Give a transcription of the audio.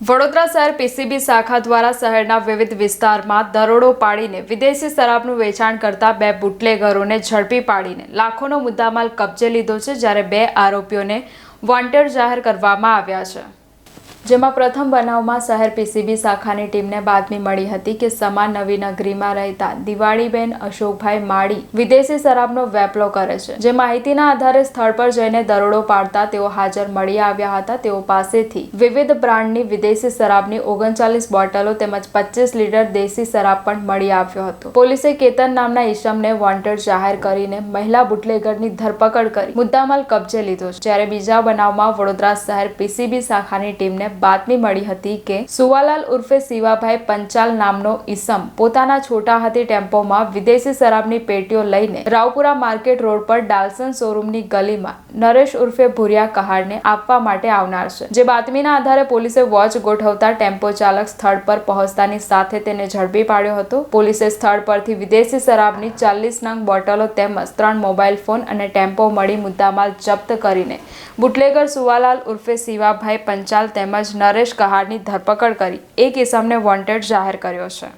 વડોદરા શહેર પીસીબી શાખા દ્વારા શહેરના વિવિધ વિસ્તારમાં દરોડો પાડીને વિદેશી શરાબનું વેચાણ કરતા બે બુટલેગરોને ઝડપી પાડીને લાખોનો મુદ્દામાલ કબજે લીધો છે, જ્યારે બે આરોપીઓને વોન્ટેડ જાહેર કરવામાં આવ્યા છે. જેમાં પ્રથમ બનાવમાં શહેર પીસીબી શાખાની ટીમને બાતમી મળી હતી કે સમાન નવીનગરીમાં રહેતા દિવાળીબેન અશોકભાઈ માળી વિદેશી શરાબનો વેપલો કરે છે. જે માહિતીના આધારે સ્થળ પર જઈને દરોડો પાડતા તેઓ હાજર મળી આવ્યા હતા. તેઓ પાસેથી વિવિધ બ્રાન્ડની વિદેશી શરાબની ઓગણચાલીસ બોટલો તેમજ પચીસ લીટર દેશી શરાબ પણ મળી આવ્યો હતો. પોલીસે કેતન નામના ઈસમને વોન્ટેડ જાહેર કરીને મહિલા બુટલેગરની ધરપકડ કરી મુદ્દામાલ કબજે લીધો છે. જ્યારે બીજા બનાવમાં વડોદરા શહેર પીસીબી શાખાની ટીમને બાતમી મળી હતી કે સુવાલાલ ઉર્ફે શિવાભાઈ પંચાલ નામનો ઈસમ પોતાના છોટા હાથી ટેમ્પોમાં વિદેશી શરાબની પેટીઓ લઈને રાવપુરા માર્કેટ રોડ પર ડાલસન શોરૂમની ગલીમાં નરેશ ઉર્ફે ભુરિયા કહાડને આપવા માટે આવનાર છે. જે બાતમીના આધારે પોલીસે વોચ ગોઠવતા ટેમ્પો ચાલક સ્થળ પર પહોંચતાની સાથે તેને ઝડપી પાડ્યો હતો. પોલીસે સ્થળ પરથી વિદેશી શરાબની ચાલીસ નંગ બોટલો તેમજ ત્રણ મોબાઈલ ફોન અને ટેમ્પો મળી મુદ્દામાલ જપ્ત કરીને બુટલેગર સુવાલાલ ઉર્ફે શિવાભાઈ પંચાલ તેમજ નરેશ કહાડની ધરપકડ કરી. એ ઇસમને વોન્ટેડ જાહેર કર્યો છે.